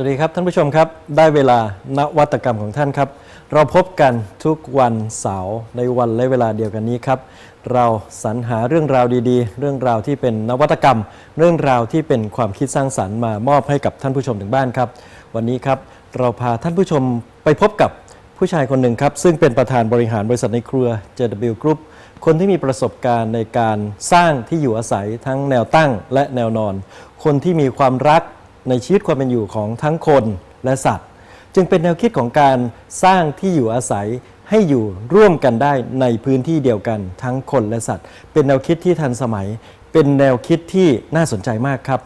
สวัสดีครับท่านผู้ชมครับ ได้เวลานวัตกรรมของท่านครับ เราพบกันทุกวันเสาร์ในวันและเวลาเดียวกันนี้ครับ เราสรรหาเรื่องราวดีๆ เรื่องราวที่เป็นนวัตกรรม เรื่องราวที่เป็นความคิดสร้างสรรค์มามอบให้กับท่านผู้ชมถึงบ้านครับ วันนี้ครับเราพาท่านผู้ชมไปพบกับผู้ชายคนหนึ่งครับ ซึ่งเป็นประธานบริหารบริษัทในครัว JW Group คนที่มีประสบการณ์ในการสร้างที่อยู่อาศัยทั้งแนวตั้งและแนวนอน คนที่มีความรัก ในชีวิตความเป็นอยู่ของทั้งคนและสัตว์ จึงเป็นแนวคิดของการสร้างที่อยู่อาศัยให้อยู่ร่วมกันได้ในพื้นที่เดียวกันทั้งคนและสัตว์ เป็นแนวคิดที่ทันสมัย เป็นแนวคิดที่น่าสนใจมากครับ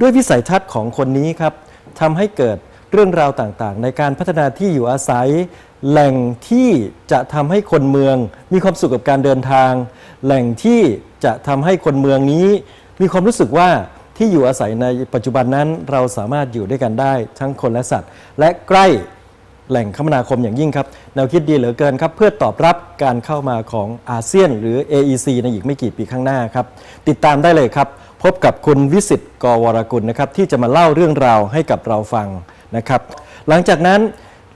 ด้วยวิสัยทัศน์ของคนนี้ครับทำให้เกิดเรื่องราวต่างๆ ในการพัฒนาที่อยู่อาศัย แหล่งที่จะทำให้คนเมือง มีความสุขกับการเดินทาง แหล่งที่จะทำให้คนเมืองนี้ มีความรู้สึกว่า ที่อยู่อาศัยในปัจจุบันนั้นเราสามารถอยู่ด้วยกันได้ทั้งคนและสัตว์ และใกล้แหล่งคมนาคมอย่างยิ่งครับ แนวคิดดีเหลือเกินครับ เพื่อตอบรับการเข้ามาของอาเซียน หรือ AEC ในอีกไม่กี่ปีข้างหน้าครับ ติดตามได้เลยครับ พบกับคุณวิสิตกวรกุลนะครับ ที่จะมาเล่าเรื่องราวให้กับเราฟังนะครับ หลังจากนั้น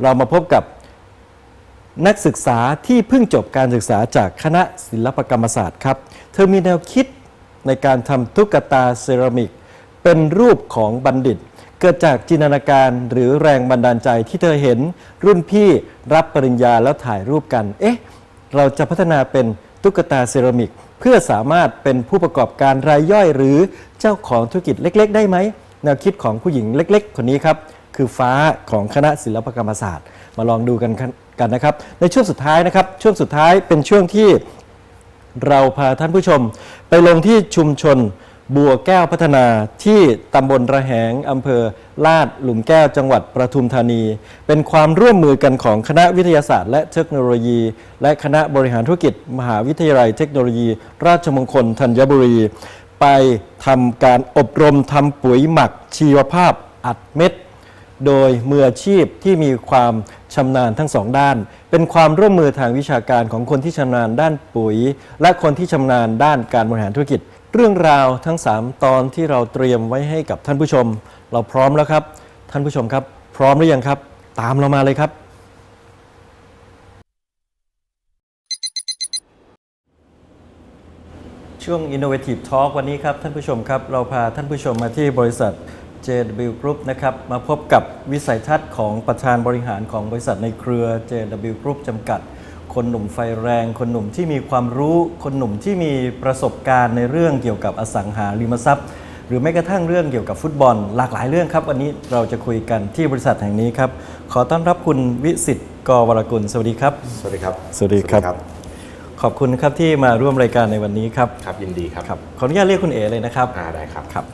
เรามาพบกับนักศึกษาที่เพิ่งจบการศึกษาจากคณะศิลปกรรมศาสตร์ครับ เธอมีแนวคิด ในการทำตุ๊กตาเซรามิก เป็นรูปของบัณฑิต เกิดจากจินตนาการหรือแรงบันดาลใจที่เธอเห็นรุ่นพี่รับปริญญาแล้วถ่ายรูปกัน เอ๊ะ เราจะพัฒนาเป็นตุ๊กตาเซรามิก เพื่อสามารถเป็นผู้ประกอบการรายย่อยหรือเจ้าของธุรกิจเล็ก ๆ ได้ไหมแนวคิดของผู้หญิงเล็ก ๆ คนนี้ครับคือฟ้าของคณะศิลปกรรมศาสตร์ มาลองดูกันกันนะครับ ในช่วงสุดท้ายนะครับ ช่วงสุดท้ายเป็นช่วงที่ เราพาท่านผู้ชม ไปลงที่ชุมชนบัวแก้วพัฒนาที่ตำบลระแหงอำเภอลาดหลุมแก้วจังหวัดประทุมธานี เป็นความร่วมมือกันของคณะวิทยาศาสตร์ และเทคโนโลยี และคณะบริหารธุรกิจ มหาวิทยาลัยเทคโนโลยี ราชมงคลธัญบุรี ไปทำการอบรมทำปุ๋ยหมักชีวภาพอัดเม็ด โดยมืออาชีพที่มีความชำนาญทั้งสองด้าน เป็นความร่วมมือทางวิชาการของคนที่ชำนาญด้านปุ๋ย และคนที่ชำนาญด้านการบริหารธุรกิจ เรื่องราวทั้ง 3 ตอนที่เราเตรียมไว้ให้กับท่านผู้ชม เราพร้อมแล้วครับ ท่านผู้ชมครับ พร้อมหรือยังครับ ตามเรามาเลยครับ ช่วง Innovative Talk วันนี้ครับท่านผู้ชมครับ เราพาท่านผู้ชมมาที่บริษัท JW Group นะครับมาพบกับวิสัยทัศน์ของประธานบริหารของบริษัทในเครือ JW Group จำกัด คนหนุ่มไฟแรง คนหนุ่มที่มีความรู้ คนหนุ่มที่มีประสบการณ์ในเรื่องเกี่ยวกับอสังหาริมทรัพย์ หรือแม้กระทั่งเรื่องเกี่ยวกับฟุตบอล หลากหลายเรื่องครับ วันนี้เราจะคุยกันที่บริษัทแห่งนี้ครับ ขอต้อนรับคุณวิสิตกวรกุลสวัสดีครับ สวัสดีครับ สวัสดีครับ ขอบคุณครับที่มาร่วมรายการในวันนี้ครับ ครับยินดีครับครับขออนุญาตเรียกคุณเอเลยนะครับ อ่าได้ครับ ครับ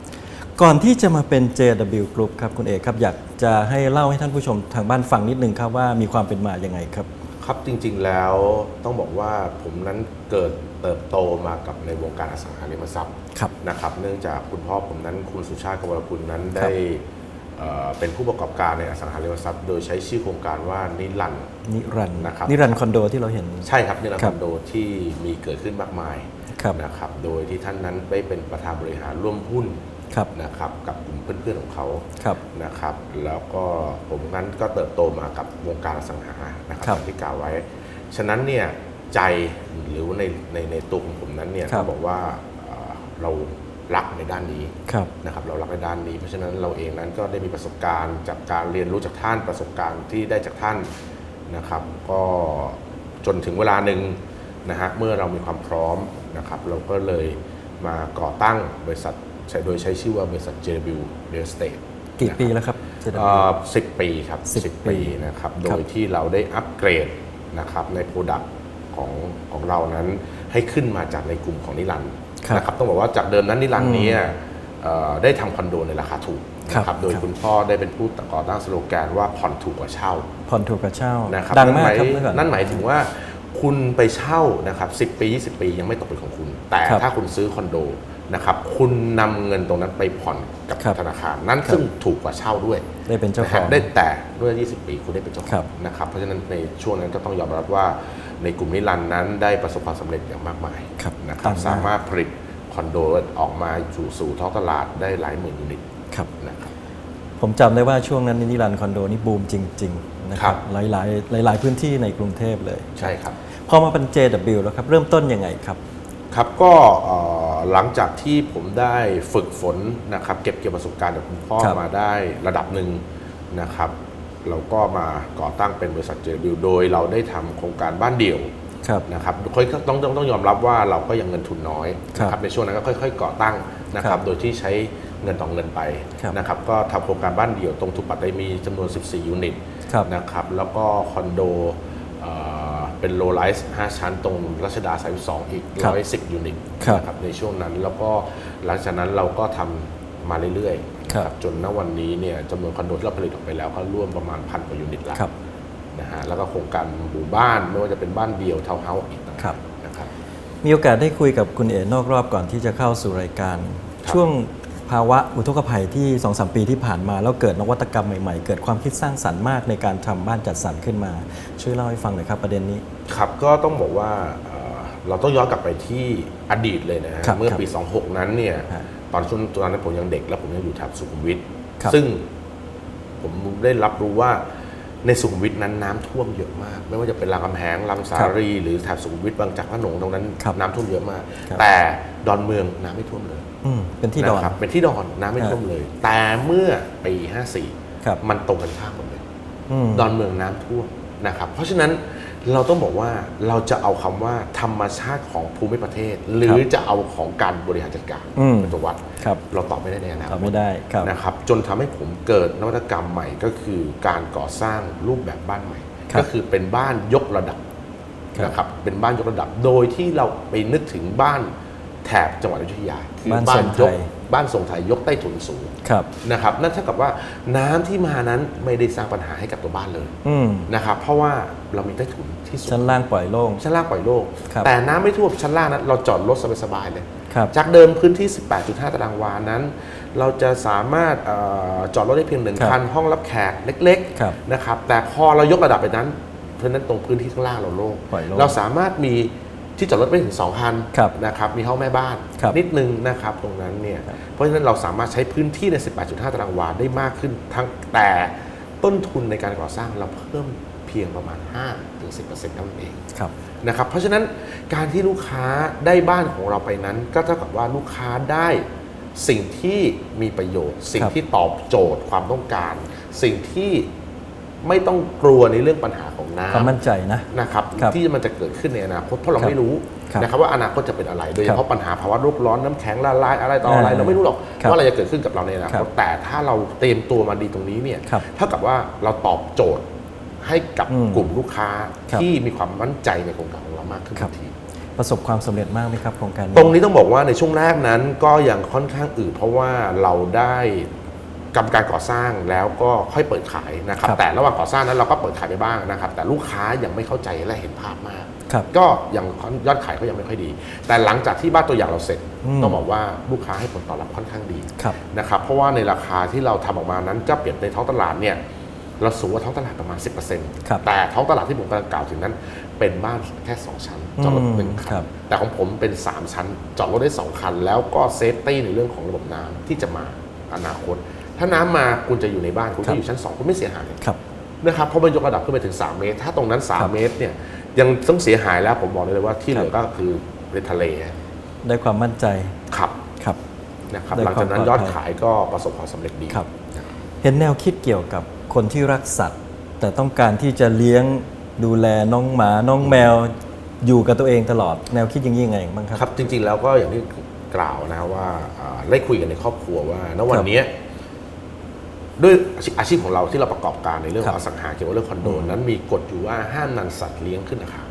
ก่อนที่จะมาเป็น JW Group ครับคุณเอกครับอยากจะให้เล่าให้ท่านผู้ชมทางบ้านฟังนิดนึงครับว่ามีความเป็นมาอย่างไงครับ ครับจริงๆแล้วต้องบอกว่าผมนั้นเกิดเติบโตมากับในวงการอสังหาริมทรัพย์ครับนะครับเนื่องจากคุณพ่อผมนั้นคุณสุชาติกวรกุลนั้นครัได้บเอ่อเป็นผู้ประกอบการในอสังหาริมทรัพย์ โดยใช้ชื่อโครงการว่านิรันดร์นิรันดร์นะครับนิรันดร์คอนโดที่เราเห็นใช่ครับนิรันดครัร์บคอนโดที่มีเกิดขึ้นมากมายครับนะครับโดยที่ท่านนั้นได้เป็นประธานบริหารร่วมหุ้นครับ นะครับกับกลุ่มเพื่อนๆของเขาครับนะครับ แล้วก็ผมนั้นก็เติบโตมากับวงการอสังหานะครับครับอย่างที่กล่าวไว้ ฉะนั้นเนี่ยใจหรือว่าในในในตัวของผมนั้นเนี่ยครับต้องบอกว่าเอ่อเรารักในด้านนี้ครับนะครับเรารักในด้านนี้ เพราะฉะนั้นเราเองนั้นก็ได้มีประสบการณ์จากการเรียนรู้จากท่านประสบการณ์ที่ได้จากท่านนะครับ ก็จนถึงเวลาหนึ่งนะฮะเมื่อเรามีความพร้อมนะครับ เราก็เลยมาก่อตั้งบริษัทใช้ โดยใช้ชื่อว่าบริษัท JW Real Estate กี่นะครับปีแล้วครับ JW สิบปีครับสิบสิบปีปีนะครับ โดครับยที่เราได้อัปเกรดนะครับในโปรดักต์ของของเรานั้นให้ขึ้นมาจากในกลุ่มของนิรันดร์ครับนะครับต้องบอกว่าจากเดิมนั้นนิรันดร์เนี้ได้ทำคอนโดในราคาถูกครับนะครับโดยครับคุณพ่อได้เป็นผู้ก่อตั้งสโลแกนว่าผ่อนถูกกว่าเช่า ผ่อนถูกกับเช่านะครับดังนั่นมาหกมายครับเมื่อก่อนนั่นหมายถึงว่าคุณไปเช่านะครับ10 ปี 20 ปียังไม่ตกเป็นของคุณ แต่ครับถ้าคุณซื้อคอนโด นะครับคุณนำเงินตรงนั้นไปผ่อนกับครับธนาคารนั่นซึ่งถูกกว่าเช่าด้วย ได้เป็นเจ้านะขฮะองได้แต่ด้วย 20 ปีคุณได้เป็นเจ้าขครัองบนะครับเพราะฉะนั้นในช่วงนั้นก็ต้องยอมรับว่า ในกลุ่มนิรันดร์นั้นได้ประสบความสำเร็จอย่างมากมายครับนะครับตามมาสามารถผลิตคอนโดออกมาสู่สู่ท้องตลาดได้หลายหมื่นยูนิตครับนะครับผมจำได้ว่าช่วงนั้นนิรันดร์คอนโดนี่บูมจริง ๆ นะคครัรับบหลายๆหลาย ๆพื้นที่ในกรุงเทพเลยใช่ครับพอมาเป็น JW แล้วครับ เริ่มต้นยังไงครับ ครับก็เอ่อ หลังจากที่ผมได้ฝึกฝนนะครับ เก็บเกี่ยวประสบการณ์จากคุณพ่อครับ มาได้ระดับหนึ่งนะครับ เราก็มาก่อตั้งเป็นบริษัท JW โดยเราได้ทำโครงการบ้านเดี่ยวครับ นะครับค่อยๆต้องต้องต้องยอมรับว่าเราก็ยังเงินทุนน้อยครับนะครับในช่วงนั้นก็ค่อยๆ ก่อตั้งนะคครัรับบโดยที่ใช้เงินต่อเงินไปครับนะครับก็ทำโครงการบ้านเดี่ยวตรงทุกปัตตานีมีจำนวน 14 ยูนิตครับ นะครับแล้วก็คอนโดเอ่อ เป็นโลไลซ์5ชั้นตรงรัชดา32อีกครับ110 ยูนิตครับนะครับในช่วงนั้นแล้วก็หลังจากนั้นเราก็ทำมาเรื่อยๆครับจนณวันนี้เนี่ยจำนวนคอนโดที่เราผลิตออกไปแล้วก็ร่วมประมาณพันกว่ายูนิตแล้วครับนะฮะแล้วก็โครงการหมู่บ้านไม่ว่าจะเป็นบ้านเดี่ยวทาวน์เฮาส์อีกต่างครัหากบนะครับ มีโอกาสได้คุยกับคุณเอ๋นอกรอบก่อนที่จะเข้าสู่รายการครับช่วง ภาวะอุทกภัยที่2อสปีที่ผ่านมา แล้วเกิดนวัตกรรมใหม่ๆ เกิดความคิดสร้างสรรค์มากในการทำบ้านจัดสรรขึ้นมา ช่วยเล่าให้ฟังหน่อยครับประเด็นนี้ ครับก็ต้องบอกว่าเอ่อเราต้องย้อนกลับไปที่อดีตเลยนะฮะครับเมื่อครับปี 26 นั้นเนี่ยฮะตอนช่วงตอนนั้นผมยังเด็ก แล้วผมยังอยู่แถบสุขุมวิทครับซึ่งผมได้รับรู้ว่าในสุขุมวิทนั้นน้ำท่วมเยอะมาก ไม่ว่าจะเป็นรามคำแหงลำสารีหรือแถบสุขุมวิทบางจากพระโขนงตรงนั้นครับน้ำท่วมเยอะมากครับแต่ดอนเมืองน้ำไม่ท่วมเลยอืม เป็นที่ดอนะครับเป็นที่ดอนน้ำไม่ท่วมเลย แต่เมื่อปี54ครับมันตรงกันข้ามหมดเลยอืมดอนเมืองน้ำท่วมนะครับ เพราะฉะนั้นเราต้องบอกว่าเราจะเอาคำว่าธรรมชาติของภูมิประเทศ หรือจะเอาของการบริหารจัดการอืมเป็นตัววัดครับเราตอบไม่ได้ในอนาคตอบตไม่ได้ครับนะครับ จนทำให้ผมเกิดนวัตกรรมใหม่ก็คือการก่อสร้างรูปแบบบ้านใหม่ครับก็คือเป็นบ้านยกระดับครับนะครับเป็นบ้านยกระดับโดยที่เราไปนึกถึงบ้าน แถบจังหวัดอยุธยาคืบ้านทรงไทยกย บ้านทรงไทยยกใต้ถุนสูงครับ นะครับนั่นเท่ากับว่าน้ำที่มานั้นไม่ได้สร้างปัญหาให้กับตัวบ้านเลยอืมนะครับเพราะว่าเรามีใต้ถุนที่สูงชั้นล่างปล่อยโล่ง ชั้นล่างปล่อยโล่งครับ แต่น้ำไม่ท่วมชั้นล่างนั้นเราจอดรถสบายๆเลย ครับ จากเดิมพื้นที่ 18.5 ตารางวานั้น เราจะสามารถเออจอดรถได้เพียงหนึ่งครับคันห้องรับแขกเล็กครับ ๆนะครับแต่พอเรายกระดับไปนั้น เพราะฉะนั้นตรงพื้นที่ข้างล่างเราโล่งปล่อยโล่ง เราสามารถมี ที่จอดรถไม่ถึง2คันครับนะครับมีห้องแม่บ้านครับนิดนึงนะครับตรงนั้นเนี่ยครับเพราะฉะนั้นเราสามารถใช้พื้นที่ใน 18.5 ตารางวาได้มากขึ้นทั้งแต่ต้นทุนในการก่อสร้างเราเพิ่มเพียงประมาณ 5-10%เท่านั้นเองครับนะครับเพราะฉะนั้นการที่ลูกค้าได้บ้านของเราไปนั้น ก็เท่ากับว่าลูกค้าได้สิ่งที่มีประโยชน์ สิ่งครับที่ตอบโจทย์ความต้องการ สิ่งที่ ไม่ต้องกลัวในเรื่องปัญหาของน้ความมั่นใจนะำนะครับครับที่มันจะเกิดขึ้นในอนาคตเพราะเราครับไม่รู้ครับนะครับว่าอนาคตจะเป็นอะไรโดยเฉครัพาะบปัญหาภาวะโลกร้อนน้ำแข็งละลายอะไรต่ออะไรอ่าเราไม่รู้หรอกครับว่าอะไรจะเกิดขึ้นกับเราในอนาครัคตบแต่ถ้าเราเตรียมตัวมาดีตรงนี้เนี่ยครับเท่ากับว่าเราตอบโจทย์ให้กับอืมกลุ่มลูกค้าครับที่มีความมั่นใจในโครงการของเรามากขึ้นครับทันที ประสบความสำเร็จมากไหมครับโครงการนี้ตรงนี้ต้องบอกว่าในช่วงแรกนั้นก็ยังค่อนข้างอืดเพราะว่าเราได้ กำการก่อสร้างแล้วก็ค่อยเปิดขายนะครับ ครับแต่ระหว่างก่อสร้างนั้นเราก็เปิดขายไปบ้างนะครับ แต่ลูกค้ายังไม่เข้าใจและเห็นภาพมาก ครับก็ยังยอดขายก็ยังไม่ค่อยดี แต่หลังจากที่บ้านตัวอย่างเราเสร็จอืม ต้องบอกว่าลูกค้าให้ผลตอบรับค่อนข้างดี ครับ นะครับเพราะว่าในราคาที่เราทำออกมานั้นก็เปรียบในท้องตลาดเนี่ยเราสูงกว่าท้องตลาดประมาณ10%ครับแต่ท้องตลาดที่ผมกำลังกล่าวถึงนั้น เป็นบ้านแค่ 2 ชั้น จอดรถหนึ่งอืมคัครันบแต่ของผมเป็น 3 ชั้น จอดรถได้ 2 คัน แล้วก็เซฟตี้ในเรื่องของระบบน้ำที่จะมาอนาคต ถ้าน้ำมาคุณจะอยู่ในบ้านคุณครัก็บอยู่ชั้น2คุณไม่เสียหายครับนะครับเพราะมันยกระดับขึ้นไปถึง 3 เมตร ถ้าตรงนั้นครับ3เมตรเนี่ยยังต้องเสียหายแล้วผมบอกเลยว่าที่คเหรับลือก็คือเป็นทะเลได้ความมั่นใจขับครับนะครับได้หลังจากนั้นความยอดปลอดภัยขายก็ประสบความสำเร็จดีครับ เห็นแนวคิดเกี่ยวกับคนที่รักสัตว์ แต่ต้องการที่จะเลี้ยงดูแลน้องหมาน้องแมวอยู่กับตัวเองตลอดแนวคิดอย่างนี้ยังไงบ้างครับครับ จริงๆแล้วก็อย่างที่กล่าวนะว่าอ่าได้คุยกันในครอบครัวว่าณวันเนี้ย ด้วยอาชีพของเราที่เราประกอบการในเรื่องของครัอบสังหาเกี่ยวกับเรื่องคอนโดนั้นมีกฎอยู่ว่าห้ามนำสัตว์เลี้ยงขึ้นอาคาร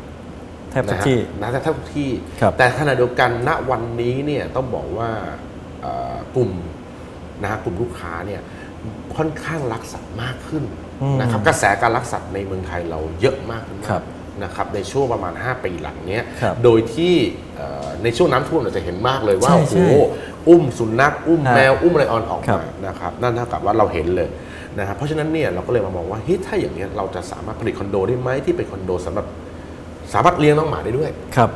แทบทุกนะฮะที่นะแทบทุกที่ครับแต่ขณะเดียวกันณวันนี้เนี่ยต้องบอกว่าเอ่อกลุ่มนะฮะกลุ่มลูกค้าเนี่ยค่อนข้างรักสัตว์มากขึ้นอืมนะครับกระแสการรักสัตว์ในเมืองไทยเราเยอะมากขึ้นครัมากบ นะครับในช่วงประมาณ 5 ปีหลังเนี้ย ครับโดยที่เอ่อในช่วงน้ำท่วมเราจะเห็นมากเลยว่าใช่โอ้โหใช่อุ้มสุนัขอุ้มฮะแมว อุ้มอะไรออนออกครัมาบนะครับนั่นเท่ากับว่าเราเห็นเลยนะครับเพราะฉะนั้นเนี่ยเราก็เลยมามองว่าเฮ้ยถ้าอย่างเนี้ยเราจะสามารถผลิตคอนโดได้ไหมที่เป็นคอนโดสำหรับสามารถเลี้ยงน้องหมาได้ด้วย ครับ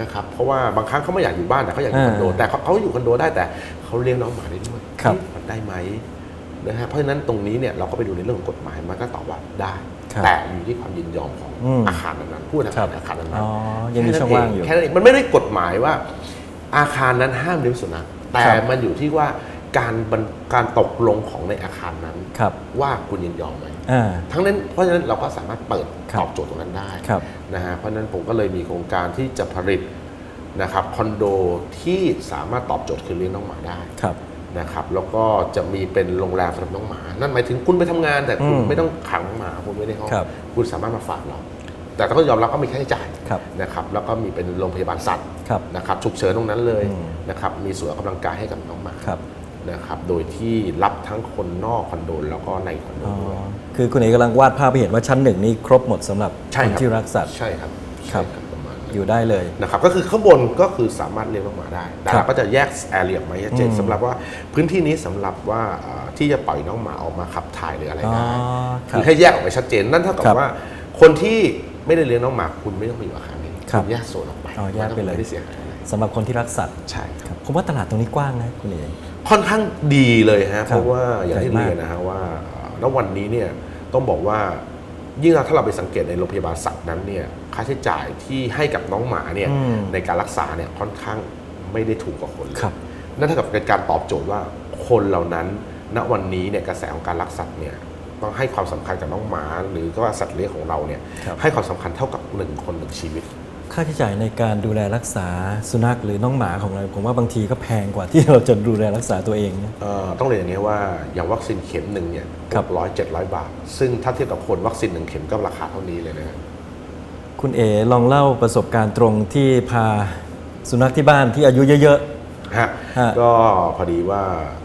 นะครับเพราะว่าบางครั้งเขาไม่อยากอยู่บ้านแต่เขาอยากอยู่คอนโด อ่าแต่เขาเขาอยู่คอนโดได้แต่เขาเลี้ยงน้องหมาได้ด้วยครับ เอ๊ะมันได้ไหมนะฮะเพราะฉะนั้นตรงนี้เนี่ยเราก็ไปดูในเรื่องของกฎหมายมันก็ตอบว่าได้ครับ แต่อยู่ที่ความยินยอมของอืมอาคารนั้นๆผู้ครัทำบอาคารนั้นอ๋อๆยังมีช่องว่างอยู่แค่นั้นเองมันไม่ได้กฎหมายว่า อาคารนั้นห้ามเลี้ยงสุนัขแต่ครับมันอยู่ที่ว่าการบันการตกลงของในอาคารนั้นครับว่าคุณยินยอมไหมอ่าทั้งนั้นเพราะฉะนั้นเราก็สามารถเปิดครับตอบโจทย์ตรงนั้นได้ครับนะฮะเพราะฉะนั้นผมก็เลยมีโครงการที่จะผลิตนะครับคอนโดที่สามารถตอบโจทย์คือเลี้ยงน้องหมาได้ครับ นะครับแล้วก็จะมีเป็นโรงแรมสำหรับน้องหมา นั่นหมายถึงคุณไปทำงานแต่คุณอืมไม่ต้องขังหมาคุณไม่ได้ห้องครับคุณสามารถมาฝากเรา แต่ต้องยอมรับก็มีค่าใช้จ่ายครับนะครับแล้วก็มีเป็นโรงพยาบาลสัตว์ครับนะครับฉุกเฉินตรงนั้นเลยอืมนะครับมีสวนออกกำลังกายให้กับน้องหมาครับนะครับโดยที่รับทั้งคนนอกคอนโดแล้วก็ในคอนโดอ๋อด้วยคือคุณเอกกำลังวาดภาพให้เห็นว่าชั้นหนึ่งนี่ครบหมดสำหรับใช่คนครับที่รักสัตว์ใช่ครับครับ อยู่ได้เลย นะครับก็คือข้างบนก็คือสามารถเลี้ยงน้องหมาได้แต่ครับเราก็จะแยกแอเรียมาให้ชัดเจนอืม สำหรับว่าพื้นที่นี้สำหรับว่าเอ่อที่จะปล่อยน้องหมาออกมาขับถ่ายหรืออะไรอ๋อได้ครัคืบ อให้แยกออกไปชัดเจนนั่นเท่ากับครับว่า คนที่ไม่ได้เลี้ยงน้องหมาคุณไม่ต้องไปอยู่อาคารนี้ครับณแยกโซนออกไปอ๋อแยกไปเลย ม่ได้เสียหายอะไรสำหรับคนที่รักสัตว์ใช่ครับผมว่าตลาดตรงนี้กว้างนะคุณเอก ค่อนข้างดีเลยฮะครับเพราะว่าอย่างที่ใหญ่มากเรียนนะฮะว่าเอ่อณวันนี้เนี่ยต้องบอกว่า ยิ่งถ้าเราไปสังเกตในโรงพยาบาลสัตว์นั้นเนี่ยค่าใช้จ่ายที่ให้กับน้องหมาเนี่ยอืม ในการรักษาเนี่ยค่อนข้างไม่ได้ถูกกว่าคนเลย ครับนั่นเท่ากับเป็นการตอบโจทย์ว่าคนเหล่านั้น ณวันนี้เนี่ยกระแสของการรักสัตว์เนี่ยต้องให้ความสำคัญกับน้องหมา หรือก็ว่าสัตว์เลี้ยงของเราเนี่ยครับให้ความสำคัญเท่ากับหนึ่งคนหนึ่งชีวิต ค่าใช้จ่ายในการดูแลรักษาสุนัขหรือน้องหมาของเราผมว่าบางทีก็แพงกว่าที่เราจะดูแลรักษาตัวเองนะ เอ่อต้องเรียนอย่างนี้ว่าอย่างวัคซีนเข็มหนึ่งเนี่ยครับร้อยเจ็ดร้อยบาท ซึ่งถ้าเทียบกับคนวัคซีนหนึ่งเข็มก็ราคาเท่านี้เลยนะฮะ คุณเอลองเล่าประสบการณ์ตรงที่พาสุนัขที่บ้านที่อายุเยอะ ฮะฮะก็พอดีว่าเอ่อ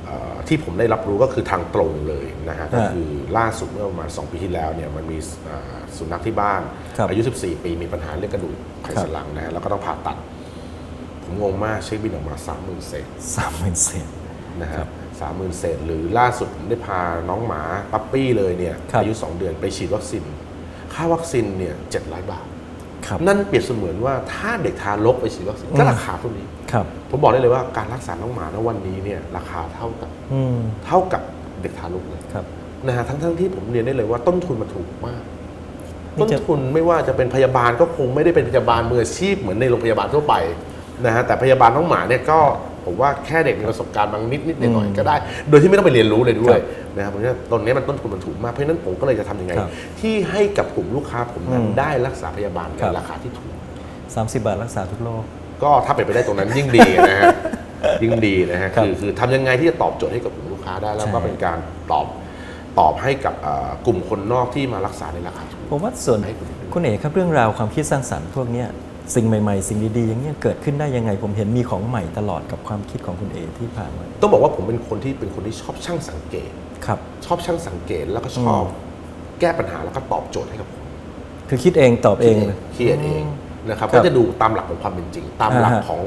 ที่ผมได้รับรู้ก็คือทางตรงเลยนะฮะก็คือล่าสุดเมื่อประมาณ 2 ปีที่แล้วเนี่ยมันมีเอ่อสุนัขที่บ้านครับอายุ 14 ปีมีปัญหาเรื่องกระดูกไขสันหลังนะฮะแล้วก็ต้องผ่าตัด ผมงงมากเช็คบินออกมา 30,000เศษๆสามหมื่นเศษนะฮะสามหมื่นเศษหรือล่าสุดผมได้พาน้องหมาปั๊ปปี้เลยเนี่ยครับอายุ 2 เดือนไปฉีดวัคซีนค่าวัคซีนเนี่ย700บาทครับนั่นเปรียบเสมือนว่าถ้าเด็กทารกไปฉีดวัคซีนก็ราคาเท่านี้ครับ ผมบอกได้เลยว่าการรักษาน้องหมาณวันนี้เนี่ยราคาเท่ากับอืมเท่ากับเด็กทารกเลยครับนะฮะทั้งทั้งที่ผมเรียนได้เลยว่าต้นทุนมันถูกมากนี่ต้นจะทุนไม่ว่าจะเป็นพยาบาลก็คงไม่ได้เป็นพยาบาลมืออาชีพเหมือนในโรงพยาบาลทั่วไปนะฮะแต่พยาบาลน้องหมาเนี่ยก็ผมว่าแค่เด็กมีประสบการณ์บางนิดนิดหน่อยๆก็ได้ โดยที่ไม่ต้องไปเรียนรู้เลยด้วยนะครับเพราะฉะนั้นตรงนี้มันต้นทุนมันถูกมากเพราะฉะนั้นผมก็เลยจะทำยังไงครับที่ให้กับกลุ่มลูกค้าผมนั้นอืมได้รักษาพยาบาลในครับราคาที่ถูก 30 บาทรักษาทุกโรค ก็ถ้าเป็นไปได้ตรงนั้นยิ่งดีนะฮะยิ่งดีนะฮะครับคือคือทำยังไงที่จะตอบโจทย์ให้กับกลุ่มลูกค้าได้แล้วก็ใช่เป็นการตอบตอบให้กับเอ่อกลุ่มคนนอกที่มารักษาในราคาถูกผมว่าส่วนให้คุณดูคุณเอกครับเรื่องราวความคิดสร้างสรรค์พวกเนี้ยสิ่งใหม่ๆ สิ่งดีๆอย่างเงี้ยเกิดขึ้นได้ยังไง ผมเห็นมีของใหม่ตลอดกับความคิดของคุณเอที่ผ่านมาต้องบอกว่าผมเป็นคนที่เป็นคนที่ชอบช่างสังเกตครับชอบช่างสังเกตแล้วก็ชอบ แก้ปัญหาแล้วก็ตอบโจทย์ให้กับคนคือคิดเองตอบเองเลยคิดเอง นะครับครับก็จะดูตามหลักของความเป็นจริง ตามหลักอ่าฮะของ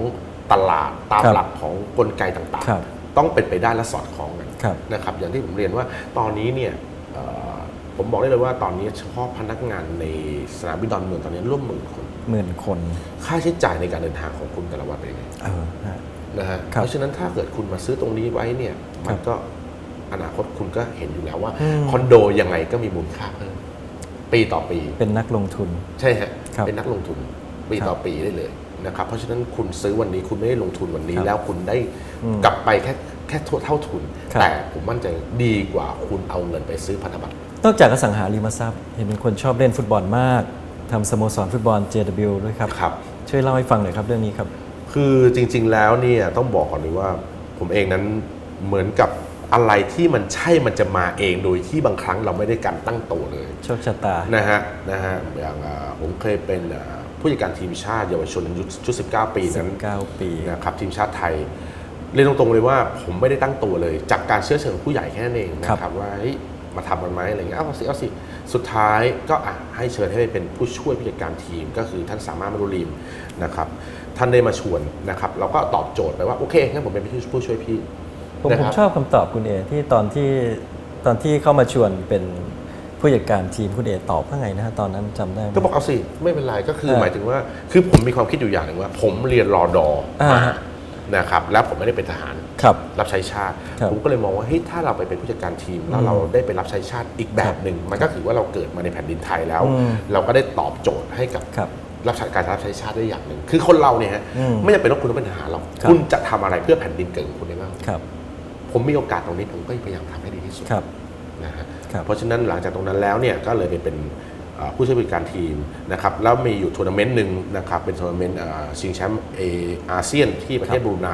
ตลาดตามครับหลักของกลไกต่างครับๆต้องเป็นไปได้และสอดคล้องกันครับนะครับอย่างที่ผมเรียนว่าตอนนี้เนี่ยเอ่อผมบอกได้เลยว่าตอนนี้เฉพาะพนักงานในสนามบินดอนเมืองตอนนี้ร่วมหมื่นคนหมื่นคน ค่าใช้จ่ายในการเดินทางของคุณแต่ละวันเป็นยังไงเออฮะนะฮะครับเพราะฉะนั้นถ้าเกิดคุณมาซื้อตรงนี้ไว้เนี่ยมันครับก็อนาคตคุณก็เห็นอยู่แล้วว่าอืมคอนโดยังไงก็มีมูลค่าเพิ่มปีต่อปี เป็นนักลงทุน ใช่ฮะครับเป็นนักลงทุน ปีครับต่อปีได้เลยนะครับเพราะฉะนั้นคุณซื้อวันนี้คุณไม่ได้ลงทุนวันนี้ครับแล้วคุณได้อืมกลับไปแค่แค่เท่าทุนครับแต่ผมมั่นใจดีกว่าคุณเอาเงินไปซื้อพันธบัตรนอกจากอสังหาริมทรัพย์ เห็นเป็นคนชอบเล่นฟุตบอลมากทำสโมสรฟุตบอล JW ด้วยครับครับ ช่วยเล่าให้ฟังหน่อยครับเรื่องนี้ครับ คือจริง ๆ แล้วเนี่ยต้องบอกก่อนเลยว่า ผมเองนั้นเหมือนกับอะไรที่มันใช่มันจะมาเองโดยที่บางครั้งเราไม่ได้การตั้งตัวเลยโชคชะตานะฮะนะฮะอย่างอ่าผมเคยเป็นอ่า ผู้จัดการทีมชาติเยาวชนอายุชุด 19 ปีนั้น19 ปี นะครับทีมชาติไทย เรียนตรงๆเลยว่าผมไม่ได้ตั้งตัวเลย จากการเชื้อเชิญผู้ใหญ่แค่นั้นเองนะครับ ว่าเฮ้ยมาทำกันไหมอะไรเงี้ยเอาสิเอาสิสุดท้ายก็อะให้เชิญให้ไปเป็นผู้ช่วยผู้จัดการทีมก็คือท่านสามารถมรุลีมนะครับ ท่านได้มาชวนนะครับ เราก็ตอบโจทย์ไปว่าโอเคงั้นผมเป็นผู้ช่วยพี่ผมนะผคมรับ ชอบคำตอบคุณเอที่ตอนที่ตอนที่เข้ามาชวนเป็น ผู้จัดการทีมคุณเอตอบว่าไงนะฮะตอนนั้นจำได้ไหม ก็บอกเอาสิ ไม่เป็นไรก็คือเออหมายถึงว่า คือผมมีความคิดอยู่อย่างหนึ่งว่า ผมเรียนรอดออ่ามาฮะ นะครับแล้วผมไม่ได้เป็นทหารครับ รับใช้ชาติ ครับผมก็เลยมองว่าเฮ้ยถ้าเราไปเป็นผู้จัดการทีมแล้วเราได้ไปรับใช้ชาติอีกแบบหนึ่งมันก็ถือว่าเราเกิดมาในแผ่นดินไทยแล้ว อืม เราก็ได้ตอบโจทย์ให้กับ ครับ รับใช้การรับใช้ชาติได้อย่างหนึ่ง คือคนเราเนี่ยฮะอืมไม่จำเป็นต้องคุณต้องเป็นทหารหรอกครับ คุณจะทำอะไรเพื่อแผ่นดินเกิดของคุณได้บ้างครับผมมีโอกาสตรงนี้ผมก็พยายามทำให้ดีที่สุดครับ นะฮะครับ เพราะฉะนั้นหลังจากตรงนั้นแล้วเนี่ยก็เลยไปเป็นเอ่อผู้ช่วยผู้จัดการทีมนะครับแล้วมีอยู่ทัวร์นาเมนต์หนึ่งนะครับเป็นทัวร์นาเมนต์เอ่อชิงแชมป์เออาเซียนที่ประเทศบรูไน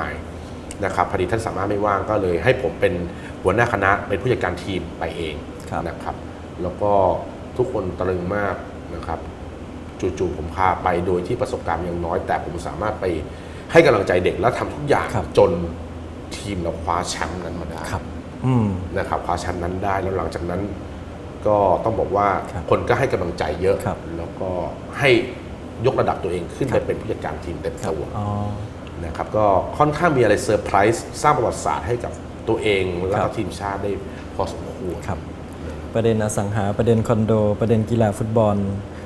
นะครับพอดีท่านสามารถไม่ว่างก็เลยให้ผมเป็นหัวหน้าคณะเป็นผู้จัดการทีมไปเองครับนะครับแล้วก็ทุกคนตะลึงมากนะครับจู่ๆผมพาไปโดยที่ประสบการณ์ยังน้อย แต่ผมสามารถไปให้กำลังใจเด็กแล้วทำทุกอย่างครับจนทีมเราคว้าแชมป์นั้นมาได้ครับอืม นะครับคว้าแชมป์นั้นได้แล้วหลังจากนั้น ก็ต้องบอกว่าครับคนก็ให้กำลังใจเยอะ ครับ แล้วก็ให้ยกระดับตัวเองขึ้นคไปรับเป็นผู้จัดการทีมเต็มตัว อ๋อ นะครับก็ค่อนข้างมีอะไรเซอร์ไพรส์สร้างประวัติศาสตร์ให้กับตัวเองแล้วคก็รับทีมชาติได้พอสมควร ครับประเด็นอสังหาประเด็นคอนโด ประเด็นกีฬาฟุตบอล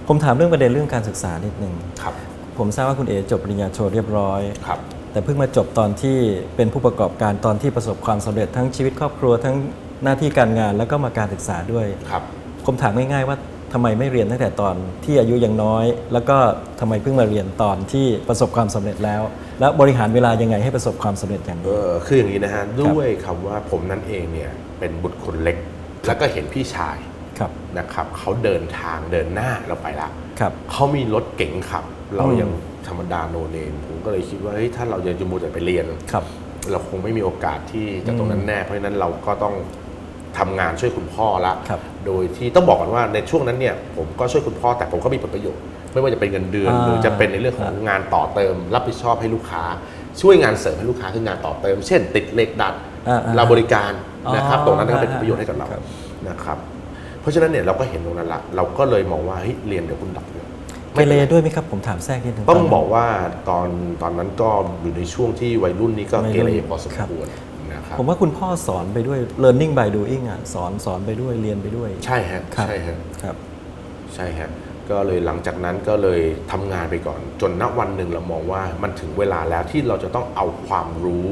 ผมถามเรื่องประเด็นเรื่องการศึกษานิดหนึ่งครับ ผมทราบว่าคุณเอจบปริญญาโทเรียบร้อย ครับ แต่เพิ่งมาจบตอนที่เป็นผู้ประกอบการตอนที่ประสบความสำเร็จทั้งชีวิตครอบครัวทั้งหน้าที่การงานแล้วก็มาการศึกษาด้วยครับผมถามง่ายๆว่าทำไมไม่เรียนตั้งแต่ตอนที่อายุยังน้อย แล้วก็ทำไมเพิ่งมาเรียนตอนที่ประสบความสำเร็จแล้ว แล้วบริหารเวลายังไงให้ประสบความสำเร็จอย่างเอนี้อคืออย่างนี้นะฮะด้วยคำว่าผมนั่นเองเนี่ยเป็นบุตรคนเล็ก แล้วก็เห็นพี่ชายครับ นะครับเขาเดินทางเดินหน้าเราไปละครับเขามีรถเก๋งขับ เราอืมยังธรรมดาโนเนมผมก็เลยคิดว่าเฮ้ยถ้าเรายังจะมูแต่ไปเรียนครับเราคงไม่มีโอกาสที่จะตรงนั้นแน่เพราะฉะนั้นเราก็ต้องทำงานช่วยคุณพ่อละครับโดยที่ต้องบอกก่อนว่าในช่วงนั้นเนี่ยผมก็ช่วยคุณพ่อแต่ผมก็มีผลประโยชน์ ไม่ว่าจะเป็นเงินเดือนอ่าหรือจะเป็นในเรื่องของงานต่อเติม รับผิดชอบให้ลูกค้า ช่วยงานเสริมให้ลูกค้าคืองานต่อเติม เช่น ติดเหล็กดัดอ่าๆเราบริการนะครับอ๋อตรงนั้นก็เป็นผลประโยชน์ให้กับเราครับนะครับ เพราะฉะนั้นเนี่ยเราก็เห็นตรงนั้นละเราก็เลยมองว่าเฮ้ยเรียนเดี๋ยวคุณดับเดียวเกเรด้วยไหมครับผมถามแทรกนิดนึงต้องนนั้นบอกว่าตอนตอนนั้นก็อยู่ในช่วงที่วัยรุ่นนี้ก็วัยเกรุ่นเรพอสมครับควรนะครับผมว่าคุณพ่อสอนไปด้วย learning by doing อะสอนสอนไปด้วยเรียนไปด้วย ใช่ฮะครับใช่ฮะครับ ใช่ฮะก็เลยหลังจากนั้นก็เลยทำงานไปก่อน จนณวันหนึ่งเรามองว่ามันถึงเวลาแล้วที่เราจะต้องเอาความรู้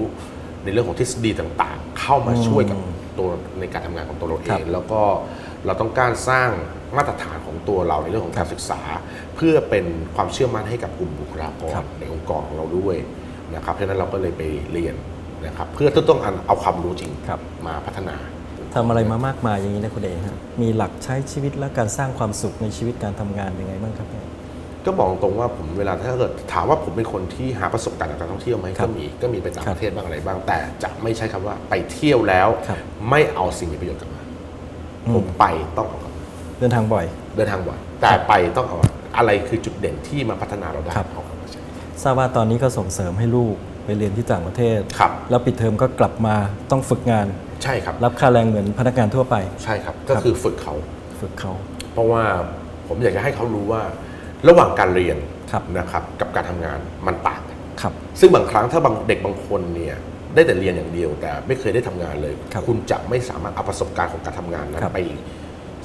ในเรื่องของทฤษฎีต่างๆ เข้ามาช่วยกับตัวในการทำงานของตัวเราเอครังบแล้วก็ เราต้องการสร้างมาตรฐานของตัวเราในเรื่องของการศึกษา เพื่อเป็นความเชื่อมั่นให้กับกลุ่มบุคลากรครับในองค์กรของเราด้วยนะครับเพราะฉะนั้นเราก็เลยไปเรียนนะครับเพื่อที่ต้องเอาความรู้จริงครับมาพัฒนาทำอะไรมามากมายอย่างนี้นะคุณเอฮะมีหลักใช้ชีวิตและการสร้างความสุขในชีวิตการทำงานยังไงบ้างครับเนี่ยก็บอกตรงว่าผมเวลาถ้าเกิดถามว่าผมเป็นคนที่หาประสบการณ์จากการท่องเที่ยวไหมครัก็บมีก็มีไปต่างครับประเทศบ้างอะไรบ้าง แต่จะไม่ใช้คำว่าไปเที่ยวแล้วครับไม่เอาสิ่งมีประโยชน์กลับมาอืม ผมไปต้องเอากลับมาเดินทางบ่อย เดินทางบ่อยแต่ไปต้องเอาอะไรคือจุดเด่นที่มาพัฒนาเราได้ครับ เอากลับมาใช้ทราบว่าตอนนี้ก็ส่งเสริมให้ลูกไปเรียนที่ต่างประเทศ ครับ แล้วปิดเทอมก็กลับมาต้องฝึกงาน ใช่ครับรับค่าแรงเหมือนพนักงานทั่วไป ใช่ครับก็คือฝึกเขา ฝึกเขา เพราะว่าผมอยากจะให้เขารู้ว่า ระหว่างการเรียนครับ นะครับกับการทำงานมันต่างกัน ครับ ซึ่งบางครั้งถ้าบางเด็กบางคนเนี่ย ได้แต่เรียนอย่างเดียวแต่ไม่เคยได้ทำงานเลยครับณจะไม่สามารถเอาประสบการณ์ของการทำงานนั้นครับไป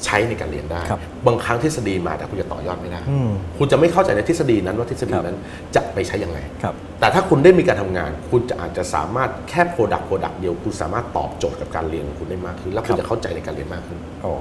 ใช้ในการเรียนได้ครับบางครั้งทฤษฎีมาแต่คุณจะต่อยอดไม่ได้อืมคุณจะไม่เข้าใจในทฤษฎีนั้นว่าทฤษฎีครับนั้นจะไปใช้ยังไงครับแต่ถ้าคุณได้มีการทำงาน คุณจะอาจจะสามารถแค่โปรดักต์โปรดักต์เดียว คุณสามารถตอบโจทย์กับการเรียนของคุณได้มากขึ้น แล้วคุณจะเข้าใจในการเรียนมากขึ้นโอ้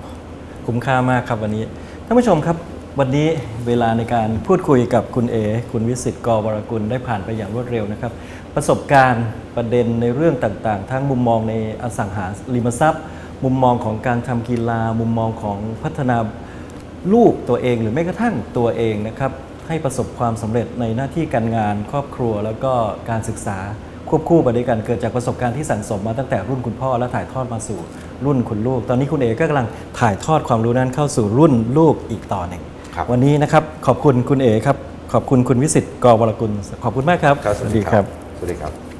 คุ้มค่ามากครับวันนี้ท่านผู้ชมครับ วันนี้เวลาในการพูดคุยกับคุณเอ คุณวิสิตกวรกุลได้ผ่านไปอย่างรวดเร็วนะครับ ประสบการณ์ประเด็นในเรื่องต่างๆ ทั้งมุมมองในอสังหาริมทรัพย์ มุมมองของการทำกีฬา มุมมองของพัฒนาลูกตัวเองหรือแม้กระทั่งตัวเองนะครับให้ประสบความสำเร็จในหน้าที่การงานครอบครัว แล้วก็การศึกษาควบคู่ไปด้วยกันเกิดจากประสบการณ์ที่สั่งสมมาตั้งแต่รุ่นคุณพ่อและถ่ายทอดมาสู่รุ่นคุณลูก ตอนนี้คุณเอก็กำลังถ่ายทอดความรู้นั้นเข้าสู่รุ่นลูกอีกต่อหนึ่งครับวันนี้นะครับขอบคุณคุณเอครับขอบคุณคุณวิสิตกวรกุลขอบคุณมากครับครับสวัสดีครับ Obrigado.